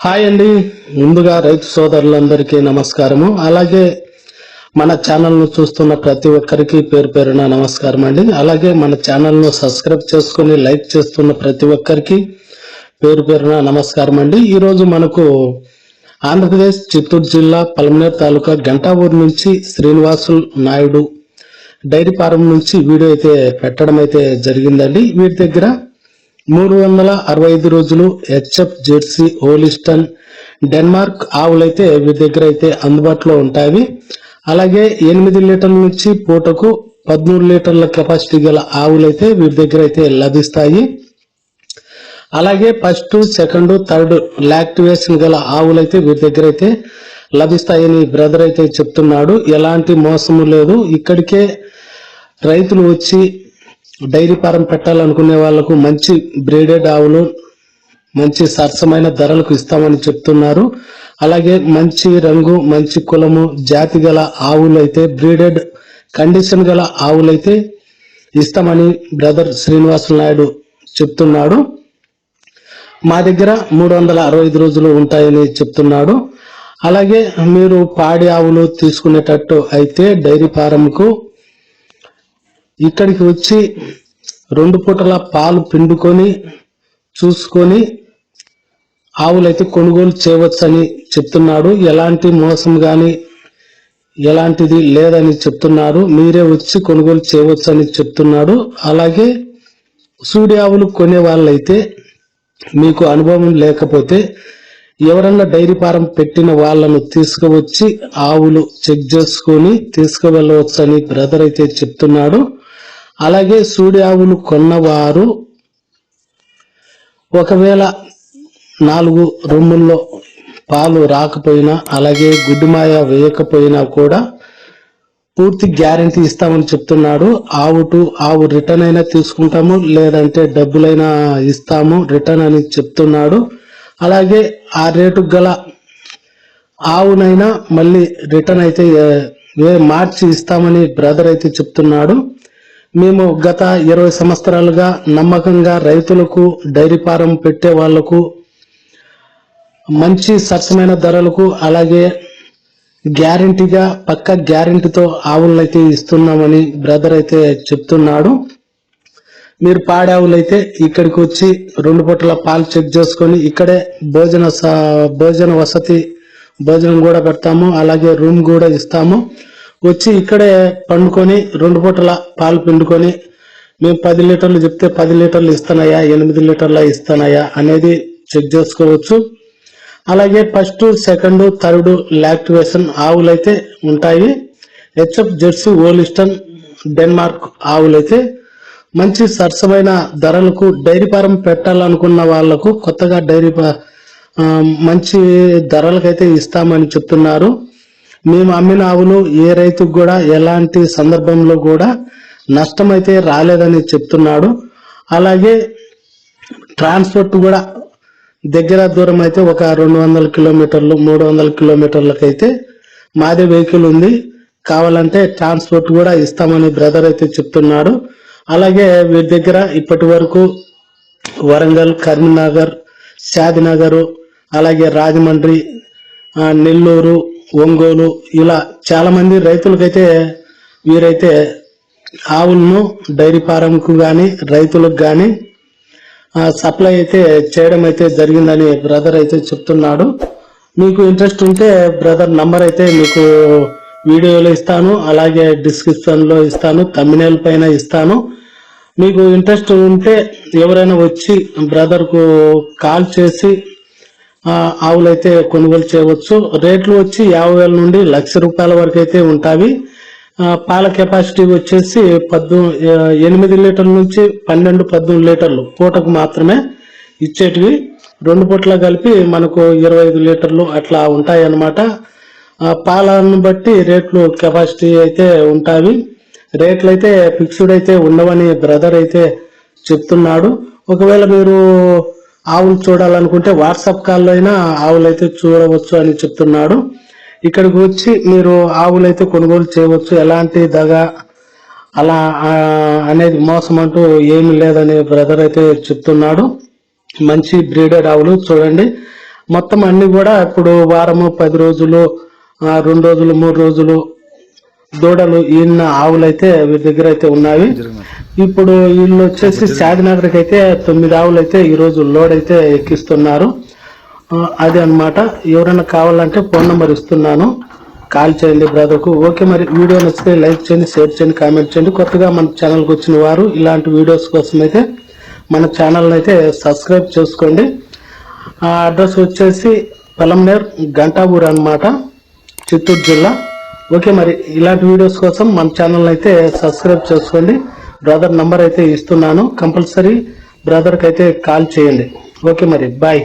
Hi అండి. ముందుగా రైతు సోదరులందరికీ నమస్కారము. అలాగే మన ఛానల్ను చూస్తున్న ప్రతి ఒక్కరికి పేరు పేరున నమస్కారం అండి. అలాగే మన ఛానల్ను సబ్స్క్రైబ్ చేసుకుని లైక్ చేస్తున్న ప్రతి ఒక్కరికి పేరు పేరున నమస్కారం అండి. ఈరోజు మనకు ఆంధ్రప్రదేశ్ చిత్తూరు జిల్లా పలమనేరు తాలూకా గంటావూరు నుంచి శ్రీనివాసులు నాయుడు డైరీ ఫారం నుంచి వీడియో అయితే పెట్టడం అయితే జరిగిందండి. వీటి దగ్గర మూడు వందల అరవై ఐదు రోజులు హెచ్ఎఫ్ జెర్సీ హోలిస్టన్ డెన్మార్క్ ఆవులైతే వీటి దగ్గర అయితే అందుబాటులో ఉంటాయి. అలాగే ఎనిమిది లీటర్ల నుంచి పూటకు పదమూడు లీటర్ల కెపాసిటీ గల ఆవులైతే వీటి దగ్గర అయితే లభిస్తాయి. అలాగే ఫస్ట్ సెకండ్ థర్డ్ లాక్టివేషన్ గల ఆవులైతే వీటి దగ్గర అయితే లభిస్తాయని బ్రదర్ అయితే చెప్తున్నాడు. ఎలాంటి మోసము లేదు. ఇక్కడికే రైతులు వచ్చి డైరీ ఫారం పెట్టాలనుకునే వాళ్ళకు మంచి బ్రీడెడ్ ఆవులు మంచి సరసమైన ధరలకు ఇస్తామని చెప్తున్నారు. అలాగే మంచి రంగు మంచి కులము జాతి గల ఆవులైతే బ్రీడెడ్ కండిషన్ గల ఆవులైతే ఇస్తామని బ్రదర్ శ్రీనివాసులు నాయుడు చెప్తున్నాడు. మా దగ్గర మూడు వందల అరవై ఐదు రోజులు ఉంటాయని చెప్తున్నాడు. అలాగే మీరు పాడి ఆవులు తీసుకునేటట్టు అయితే డైరీ ఫారంకు ఇక్కడికి వచ్చి రెండు పూటల పాలు పిండుకొని చూసుకొని ఆవులైతే కొనుగోలు చేయవచ్చని చెప్తున్నాడు. ఎలాంటి మోసం కానీ ఎలాంటిది లేదని చెప్తున్నారు మీరే వచ్చి కొనుగోలు చేయవచ్చని చెప్తున్నాడు. అలాగే సూడి ఆవులు కొనే వాళ్ళైతే మీకు అనుభవం లేకపోతే ఎవరన్నా డైరీ ఫారం పెట్టిన వాళ్ళను తీసుకువచ్చి ఆవులు చెక్ చేసుకొని తీసుకువెళ్ళవచ్చని బ్రదర్ అయితే చెప్తున్నాడు. అలాగే సూడి కొన్నవారు ఒకవేళ నాలుగు రొమ్ముల్లో పాలు రాకపోయినా అలాగే గుడ్డుమాయ వేయకపోయినా కూడా పూర్తి గ్యారంటీ ఇస్తామని చెప్తున్నాడు. ఆవు టు ఆవు రిటర్న్ అయినా తీసుకుంటాము లేదంటే డబ్బులైనా ఇస్తాము రిటర్న్ అని చెప్తున్నాడు. అలాగే ఆ రేటు గల ఆవునైనా మళ్ళీ రిటర్న్ అయితే మార్చి ఇస్తామని బ్రదర్ అయితే చెప్తున్నాడు. మేము గత ఇరవై సంవత్సరాలుగా నమ్మకంగా రైతులకు డైరీ ఫారం పెట్టే వాళ్ళకు మంచి సరసమైన ధరలకు అలాగే గ్యారంటీగా పక్క గ్యారంటీతో ఆవులను అయితే ఇస్తున్నామని బ్రదర్ అయితే చెప్తున్నాడు. మీరు పాడావులైతే ఇక్కడికి వచ్చి రెండు పూటల పాలు చెక్ చేసుకొని ఇక్కడే భోజన స- భోజన వసతి భోజనం కూడా పెడతాము అలాగే రూమ్ కూడా ఇస్తాము. వచ్చి ఇక్కడే పండుకొని రెండు పూటల పాలు పిండుకొని మేము పది లీటర్లు చెప్తే పది లీటర్లు ఇస్తానయా ఎనిమిది లీటర్ల ఇస్తానయా అనేది చెక్ చేసుకోవచ్చు. అలాగే ఫస్ట్ సెకండ్ థర్డ్ లాక్టివేషన్ ఆవులైతే ఉంటాయి. హెచ్ఎఫ్ జెర్సీ ఓలిస్టన్ డెన్మార్క్ ఆవులైతే మంచి సరసమైన ధరలకు డైరీ ఫారం పెట్టాలనుకున్న వాళ్ళకు కొత్తగా డైరీ మంచి ధరలకైతే ఇస్తామని చెప్తున్నారు. మేము అమ్మిన ఆవులు ఏ రైతుకు కూడా ఎలాంటి సందర్భంలో కూడా నష్టం అయితే రాలేదని చెప్తున్నాడు. అలాగే ట్రాన్స్పోర్ట్ కూడా దగ్గర దూరం అయితే ఒక రెండు వందల కిలోమీటర్లు మూడు వందల కిలోమీటర్లకైతే మాదే వెహికల్ ఉంది. కావాలంటే ట్రాన్స్పోర్ట్ కూడా ఇస్తామని బ్రదర్ అయితే చెప్తున్నాడు. అలాగే వీరి దగ్గర ఇప్పటి వరకు వరంగల్ కరీంనగర్ షాదినగర్ అలాగే రాజమండ్రి నెల్లూరు ఒంగోలు ఇలా చాలా మంది రైతులకైతే వీరైతే ఆవులను డైరీ ఫారంకు కానీ రైతులకు కానీ సప్లై అయితే చేయడం అయితే జరిగిందని బ్రదర్ అయితే చెప్తున్నాడు. మీకు ఇంట్రెస్ట్ ఉంటే బ్రదర్ నంబర్ అయితే మీకు వీడియోలో ఇస్తాను అలాగే డిస్క్రిప్షన్లో ఇస్తాను తమిళ పైన ఇస్తాను. మీకు ఇంట్రెస్ట్ ఉంటే ఎవరైనా వచ్చి బ్రదర్కు కాల్ చేసి ఆవులైతే కొనుగోలు చేయవచ్చు. రేట్లు వచ్చి యాభై వేల నుండి లక్ష రూపాయల వరకు అయితే ఉంటాయి. పాల కెపాసిటీ వచ్చేసి పద్దు ఎనిమిది లీటర్ల నుంచి పన్నెండు పద్దెనిమిది లీటర్లు పూటకు మాత్రమే ఇచ్చేటివి. రెండు పూటల కలిపి మనకు ఇరవై ఐదు లీటర్లు అట్లా ఉంటాయి అన్నమాట పాలను బట్టి రేట్లు కెపాసిటీ అయితే ఉంటాయి. రేట్లు అయితే ఫిక్స్డ్ అయితే ఉండవని బ్రదర్ అయితే చెప్తున్నాడు. ఒకవేళ మీరు ఆవులు చూడాలనుకుంటే వాట్సాప్ కాల్లో అయినా ఆవులైతే చూడవచ్చు అని చెప్తున్నాడు. ఇక్కడికి వచ్చి మీరు ఆవులైతే కొనుగోలు చేయవచ్చు. ఎలాంటి దగ అలా అనేది మోసం అంటూ ఏమి లేదని బ్రదర్ అయితే చెప్తున్నాడు. మంచి బ్రీడెడ్ ఆవులు చూడండి. మొత్తం అన్ని కూడా ఇప్పుడు వారము పది రోజులు రెండు రోజులు మూడు రోజులు దూడలు ఈయన ఆవులు అయితే వీరి దగ్గర అయితే ఉన్నాయి ఇప్పుడు వీళ్ళు వచ్చేసి షాదినగర్కి అయితే తొమ్మిది ఆవులు అయితే ఈ రోజు లోడ్ అయితే ఎక్కిస్తున్నారు అదే అన్నమాట. ఎవరైనా కావాలంటే ఫోన్ నెంబర్ ఇస్తున్నాను. కాల్ చేయండి బ్రదర్కు. ఓకే మరి వీడియో నచ్చితే లైక్ చేయండి షేర్ చేయండి కామెంట్ చేయండి. కొత్తగా మన ఛానల్కి వచ్చిన వారు ఇలాంటి వీడియోస్ కోసం అయితే మన ఛానల్ని అయితే సబ్స్క్రైబ్ చేసుకోండి. ఆ అడ్రస్ వచ్చేసి పలంనేర్ గంటాపూర్ అన్నమాట చిత్తూరు జిల్లా. ఓకే మరి ఇలాంటి వీడియోస్ కోసం మన ఛానల్ అయితే సబ్స్క్రైబ్ చేసుకోండి. బ్రదర్ నంబర్ అయితే ఇస్తున్నాను. కంపల్సరీ బ్రదర్కి అయితే కాల్ చేయండి. ఓకే మరి. బాయ్